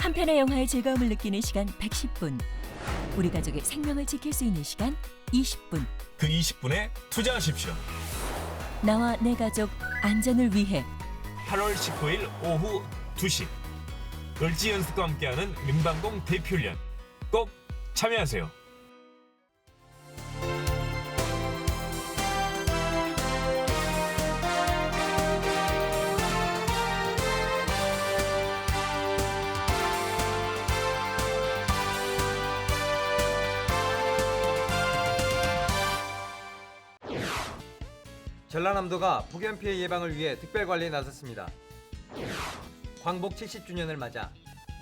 한 편의 영화의 즐거움을 느끼는 시간 110분. 우리 가족의 생명을 지킬 수 있는 시간 20분. 그 20분에 투자하십시오. 나와 내 가족 안전을 위해 8월 19일 오후 2시 을지 연습과 함께하는 민방공 대표훈련 꼭 참여하세요. 전라남도가 폭염 피해 예방을 위해 특별 관리에 나섰습니다. 광복 70주년을 맞아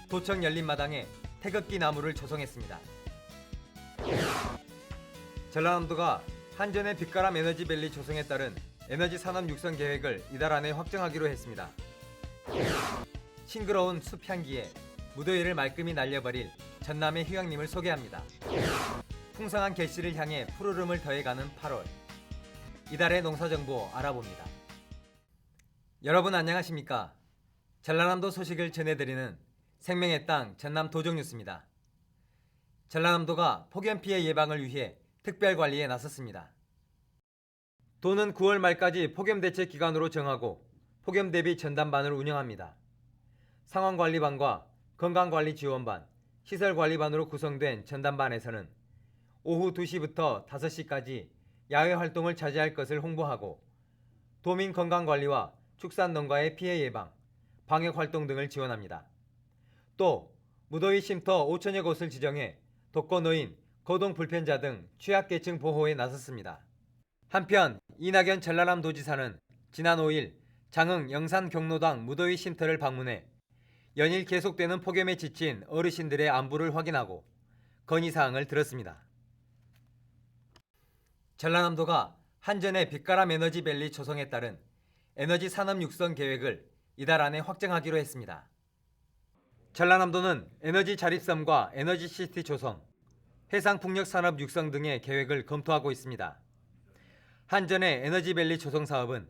도청 열린 마당에 태극기 나무를 조성했습니다. 전라남도가 한전의 빛가람 에너지밸리 조성에 따른 에너지 산업 육성 계획을 이달 안에 확정하기로 했습니다. 싱그러운 숲 향기에 무더위를 말끔히 날려버릴 전남의 휴양림을 소개합니다. 풍성한 결실을 향해 푸르름을 더해가는 8월. 이달의 농사 정보 알아봅니다. 여러분 안녕하십니까? 전라남도 소식을 전해드리는 생명의 땅 전남 도정 뉴스입니다. 전라남도가 폭염 피해 예방을 위해 특별 관리에 나섰습니다. 도는 9월 말까지 폭염 대책 기간으로 정하고 폭염 대비 전담반을 운영합니다. 상황관리반과 건강관리지원반, 시설관리반으로 구성된 전담반에서는 오후 2시부터 5시까지 야외 활동을 자제할 것을 홍보하고 도민 건강 관리와 축산 농가의 피해 예방, 방역 활동 등을 지원합니다. 또 무더위 쉼터 5천여 곳을 지정해 독거노인, 거동 불편자 등 취약계층 보호에 나섰습니다. 한편 이낙연 전라남 도지사는 지난 5일 장흥 영산 경로당 무더위 쉼터를 방문해 연일 계속되는 폭염에 지친 어르신들의 안부를 확인하고 건의사항을 들었습니다. 전라남도가 한전의 빛가람 에너지 밸리 조성에 따른 에너지 산업 육성 계획을 이달 안에 확정하기로 했습니다. 전라남도는 에너지 자립섬과 에너지 시티 조성, 해상 풍력 산업 육성 등의 계획을 검토하고 있습니다. 한전의 에너지 밸리 조성 사업은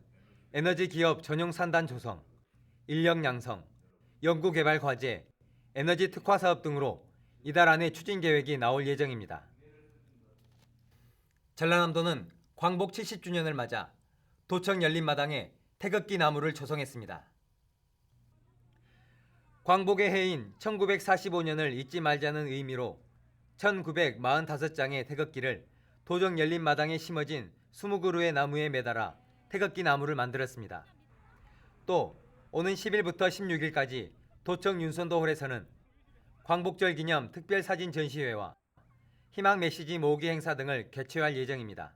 에너지 기업 전용 산단 조성, 인력 양성, 연구 개발 과제, 에너지 특화 사업 등으로 이달 안에 추진 계획이 나올 예정입니다. 전라남도는 광복 70주년을 맞아 도청 열린 마당에 태극기 나무를 조성했습니다. 광복의 해인 1945년을 잊지 말자는 의미로 1945장의 태극기를 도정 열린 마당에 심어진 20그루의 나무에 매달아 태극기 나무를 만들었습니다. 또 오는 10일부터 16일까지 도청 윤선도홀에서는 광복절 기념 특별 사진 전시회와 희망 메시지 모으기 행사 등을 개최할 예정입니다.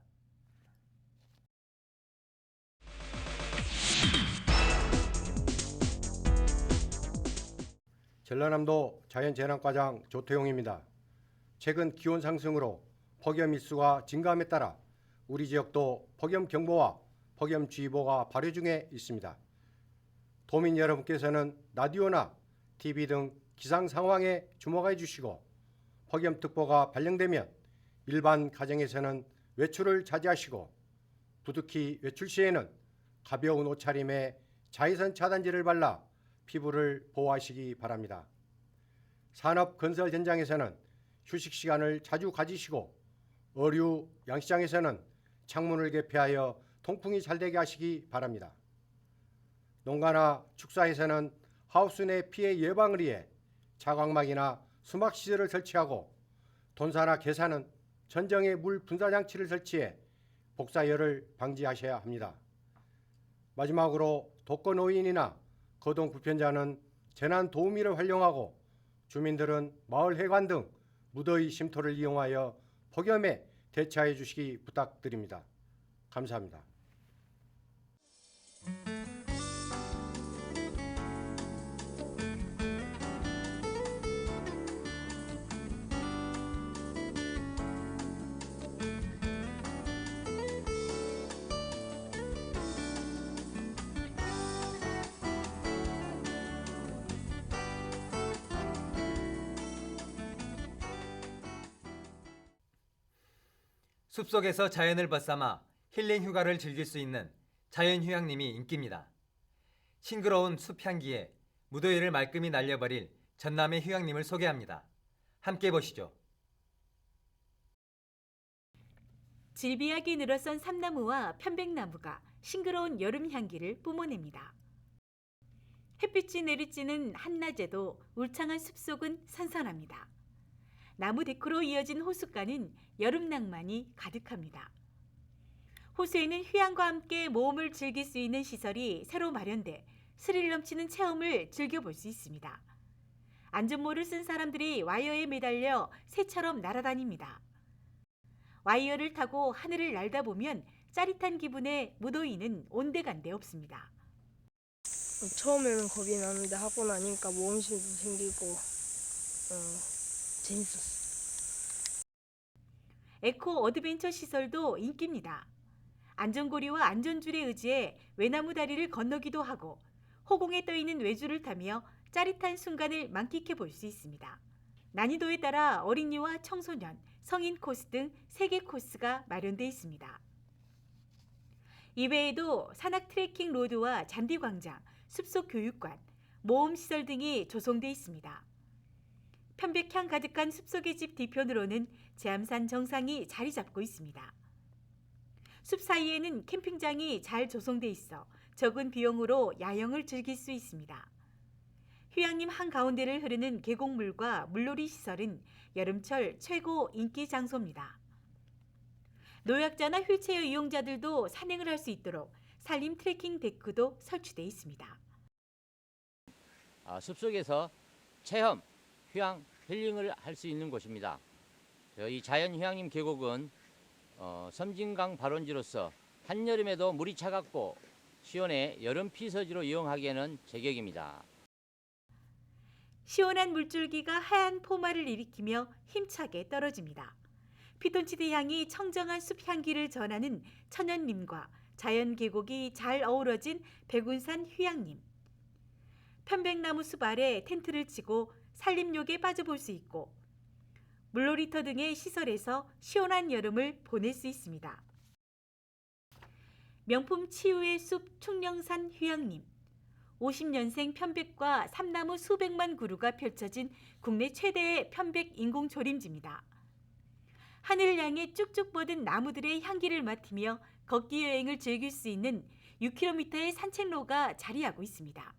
전라남도 자연재난과장 조태용입니다. 최근 기온 상승으로 폭염 일수가 증가함에 따라 우리 지역도 폭염 경보와 폭염 주의보가 발효 중에 있습니다. 도민 여러분께서는 라디오나 TV 등 기상 상황에 주목해 주시고 폭염특보가 발령되면 일반 가정에서는 외출을 자제하시고 부득이 외출 시에는 가벼운 옷차림에 자외선 차단제를 발라 피부를 보호하시기 바랍니다. 산업 건설 현장에서는 휴식 시간을 자주 가지시고 어류 양식장에서는 창문을 개폐하여 통풍이 잘 되게 하시기 바랍니다. 농가나 축사에서는 하우스 내 피해 예방을 위해 자광막이나 수막 시설을 설치하고 돈사나 계산은 전정의 물 분사 장치를 설치해 복사열을 방지하셔야 합니다. 마지막으로 독거 노인이나 거동 불편자는 재난 도우미를 활용하고 주민들은 마을 회관 등 무더위 쉼터를 이용하여 폭염에 대처해 주시기 부탁드립니다. 감사합니다. 숲속에서 자연을 벗삼아 힐링 휴가를 즐길 수 있는 자연휴양림이 인기입니다. 싱그러운 숲 향기에 무더위를 말끔히 날려버릴 전남의 휴양림을 소개합니다. 함께 보시죠. 질비하게 늘어선 삼나무와 편백나무가 싱그러운 여름 향기를 뿜어냅니다. 햇빛이 내리쬐는 한낮에도 울창한 숲속은 선선합니다. 나무 데크로 이어진 호숫가는 여름 낭만이 가득합니다. 호수에는 휴양과 함께 모험을 즐길 수 있는 시설이 새로 마련돼 스릴 넘치는 체험을 즐겨볼 수 있습니다. 안전모를 쓴 사람들이 와이어에 매달려 새처럼 날아다닙니다. 와이어를 타고 하늘을 날다 보면 짜릿한 기분에 무도인은 온데간데 없습니다. 처음에는 겁이 나는데 하고 나니까 모험심도 생기고 어, 재밌었어. 에코 어드벤처 시설도 인기입니다. 안전고리와 안전줄에 의지해 외나무 다리를 건너기도 하고 호공에 떠 있는 외줄을 타며 짜릿한 순간을 만끽해 볼 수 있습니다. 난이도에 따라 어린이와 청소년, 성인 코스 등세개 코스가 마련되어 있습니다. 이외에도 산악 트레킹 로드와 잔디 광장, 숲속 교육관, 모험 시설 등이 조성되어 있습니다. 편백향 가득한 숲속의 집 뒤편으로는 제암산 정상이 자리 잡고 있습니다. 숲 사이에는 캠핑장이 잘 조성돼 있어 적은 비용으로 야영을 즐길 수 있습니다. 휴양림 한가운데를 흐르는 계곡물과 물놀이 시설은 여름철 최고 인기 장소입니다. 노약자나 휠체어 이용자들도 산행을 할 수 있도록 산림 트레킹 데크도 설치되어 있습니다. 아, 숲속에서 체험, 휴양, 힐링을 할 수 있는 곳입니다. 이 자연 휴양림 계곡은 어, 섬진강 발원지로서 한여름에도 물이 차갑고 시원해 여름 피서지로 이용하기에는 제격입니다. 시원한 물줄기가 하얀 포마를 일으키며 힘차게 떨어집니다. 피톤치드 향이 청정한 숲 향기를 전하는 천연림과 자연 계곡이 잘 어우러진 백운산 휴양림. 편백나무 숲 아래 텐트를 치고 산림욕에 빠져볼 수 있고 물놀이터 등의 시설에서 시원한 여름을 보낼 수 있습니다. 명품 치유의 숲 충령산 휴양림. 50년생 편백과 삼나무 수백만 그루가 펼쳐진 국내 최대의 편백 인공 조림지입니다. 하늘을 향해 쭉쭉 뻗은 나무들의 향기를 맡으며 걷기 여행을 즐길 수 있는 6km의 산책로가 자리하고 있습니다.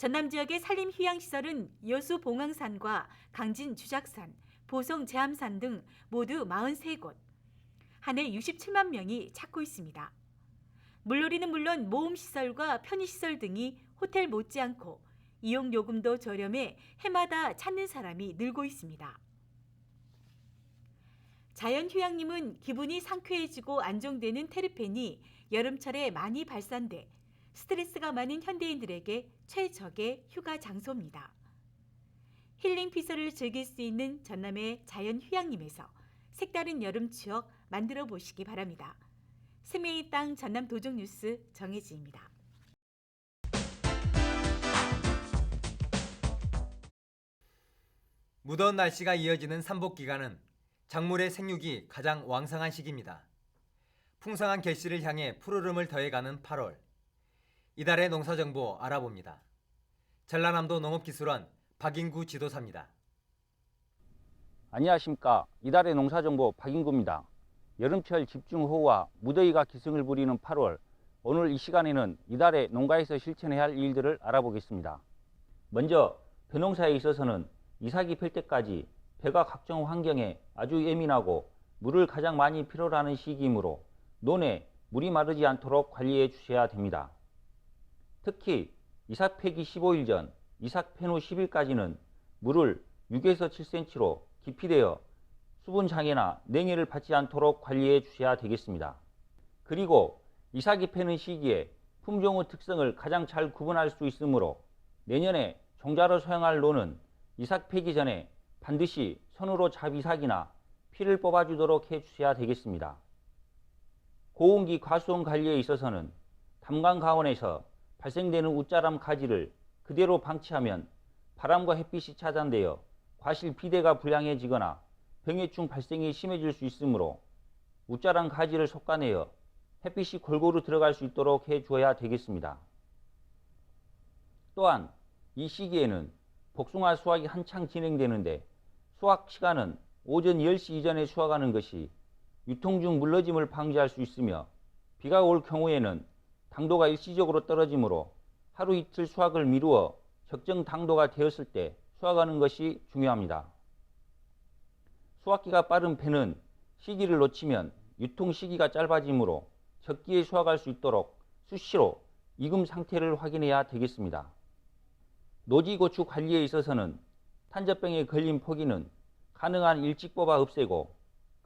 전남 지역의 산림 휴양 시설은 여수 봉황산과 강진 주작산, 보성 제암산 등 모두 43곳. 한 해 67만 명이 찾고 있습니다. 물놀이는 물론 모험 시설과 편의 시설 등이 호텔 못지않고 이용 요금도 저렴해 해마다 찾는 사람이 늘고 있습니다. 자연 휴양림은 기분이 상쾌해지고 안정되는 테르펜이 여름철에 많이 발산돼 스트레스가 많은 현대인들에게 최적의 휴가 장소입니다. 힐링 피서를 즐길 수 있는 전남의 자연 휴양림에서 색다른 여름 추억 만들어 보시기 바랍니다. 세미의 땅 전남 도적 뉴스 정혜지입니다. 무더운 날씨가 이어지는 삼복 기간은 작물의 생육이 가장 왕성한 시기입니다. 풍성한 결실을 향해 푸르름을 더해가는 8월. 이달의 농사 정보 알아봅니다. 전라남도 농업기술원 박인구 지도사입니다. 안녕하십니까. 이달의 농사정보 박인구입니다. 여름철 집중호우와 무더위가 기승을 부리는 8월, 오늘 이 시간에는 이달의 농가에서 실천해야 할 일들을 알아보겠습니다. 먼저 벼농사에 있어서는 이삭이 필 때까지 벼가 각종 환경에 아주 예민하고 물을 가장 많이 필요로 하는 시기이므로 논에 물이 마르지 않도록 관리해 주셔야 됩니다. 특히 이삭 패기 15일 전, 이삭 팬후 10일까지는 물을 6에서 7cm로 깊이 되어 수분 장애나 냉해를 받지 않도록 관리해 주셔야 되겠습니다. 그리고 이삭이 패는 시기에 품종의 특성을 가장 잘 구분할 수 있으므로 내년에 종자로 소양할 논은 이삭 패기 전에 반드시 손으로 잡이삭이나 피를 뽑아주도록 해 주셔야 되겠습니다. 고온기 과수원 관리에 있어서는 담강 가온에서 발생되는 웃자람 가지를 그대로 방치하면 바람과 햇빛이 차단되어 과실 비대가 불량해지거나 병해충 발생이 심해질 수 있으므로 웃자람 가지를 솎아내어 햇빛이 골고루 들어갈 수 있도록 해 주어야 되겠습니다. 또한 이 시기에는 복숭아 수확이 한창 진행되는데 수확 시간은 오전 10시 이전에 수확하는 것이 유통 중 물러짐을 방지할 수 있으며 비가 올 경우에는 당도가 일시적으로 떨어지므로 하루 이틀 수확을 미루어 적정 당도가 되었을 때 수확하는 것이 중요합니다. 수확기가 빠른 배는 시기를 놓치면 유통 시기가 짧아지므로 적기에 수확할 수 있도록 수시로 익음 상태를 확인해야 되겠습니다. 노지 고추 관리에 있어서는 탄저병에 걸린 포기는 가능한 일찍 뽑아 없애고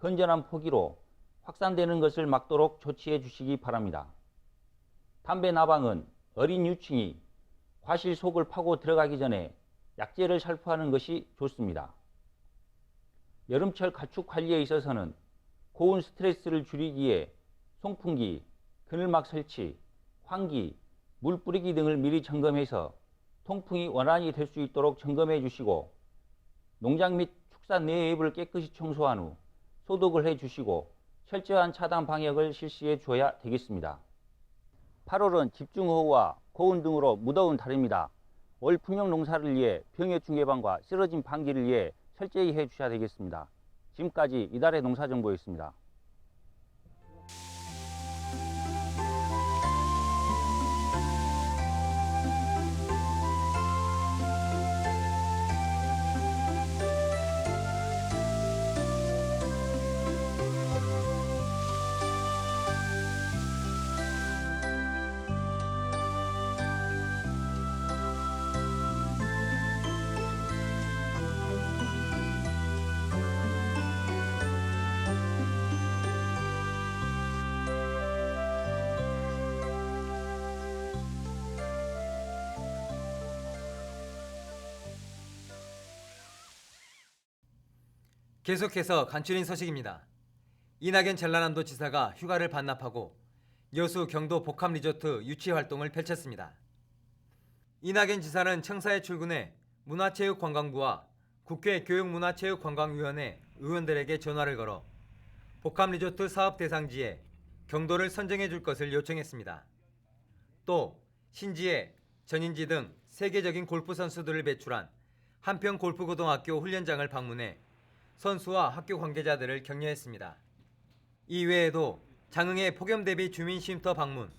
건전한 포기로 확산되는 것을 막도록 조치해 주시기 바랍니다. 담배 나방은 어린 유충이 과실 속을 파고 들어가기 전에 약재를 살포하는 것이 좋습니다. 여름철 가축 관리에 있어서는 고온 스트레스를 줄이기에 송풍기, 그늘막 설치, 환기, 물 뿌리기 등을 미리 점검해서 통풍이 원활히 될 수 있도록 점검해 주시고 농장 및 축산 내외부를 깨끗이 청소한 후 소독을 해 주시고 철저한 차단 방역을 실시해 주어야 되겠습니다. 8월은 집중호우와 고온 등으로 무더운 달입니다. 올 풍력 농사를 위해 병해충 예방과 쓰러짐 방지를 위해 철저히 해 주셔야 되겠습니다. 지금까지 이달의 농사정보였습니다. 계속해서 간추린 소식입니다. 이낙연 전라남도 지사가 휴가를 반납하고 여수 경도 복합 리조트 유치 활동을 펼쳤습니다. 이낙연 지사는 청사에 출근해 문화체육관광부와 국회 교육문화체육관광위원회 의원들에게 전화를 걸어 복합 리조트 사업 대상지에 경도를 선정해 줄 것을 요청했습니다. 또 신지에 전인지 등 세계적인 골프 선수들을 배출한 한평 골프고등학교 훈련장을 방문해 선수와 학교 관계자들을 격려했습니다. 이외에도 장흥의 폭염 대비 주민 쉼터 방문,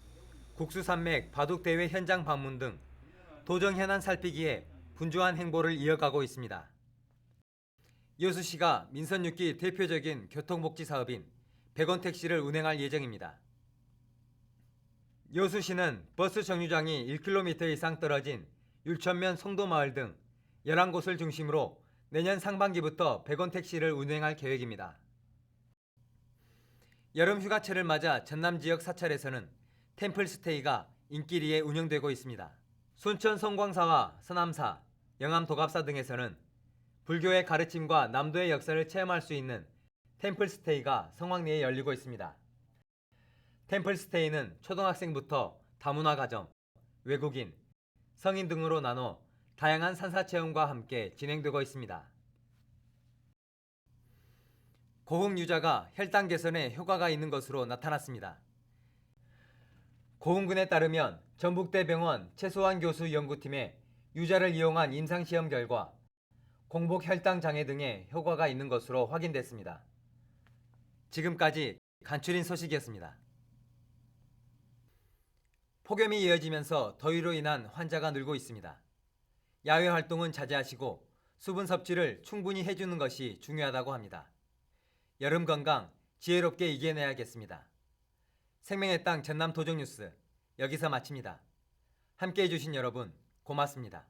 국수산맥 바둑 대회 현장 방문 등 도정 현안 살피기에 분주한 행보를 이어가고 있습니다. 여수시가 민선 6기 대표적인 교통복지 사업인 100원 택시를 운행할 예정입니다. 여수시는 버스 정류장이 1km 이상 떨어진 율천면 송도마을 등 11곳을 중심으로 내년 상반기부터 100원 택시를 운행할 계획입니다. 여름 휴가철을 맞아 전남 지역 사찰에서는 템플스테이가 인기리에 운영되고 있습니다. 순천 성광사와 서남사, 영암 도갑사 등에서는 불교의 가르침과 남도의 역사를 체험할 수 있는 템플스테이가 성황리에 열리고 있습니다. 템플스테이는 초등학생부터 다문화 가정, 외국인, 성인 등으로 나눠 다양한 산사 체험과 함께 진행되고 있습니다. 고흥 유자가 혈당 개선에 효과가 있는 것으로 나타났습니다. 고흥군에 따르면 전북대병원 최소환 교수 연구팀의 유자를 이용한 임상시험 결과 공복 혈당 장애 등에 효과가 있는 것으로 확인됐습니다. 지금까지 간추린 소식이었습니다. 폭염이 이어지면서 더위로 인한 환자가 늘고 있습니다. 야외 활동은 자제하시고 수분 섭취를 충분히 해주는 것이 중요하다고 합니다. 여름 건강 지혜롭게 이겨내야겠습니다. 생명의 땅 전남 도정뉴스 여기서 마칩니다. 함께 해주신 여러분 고맙습니다.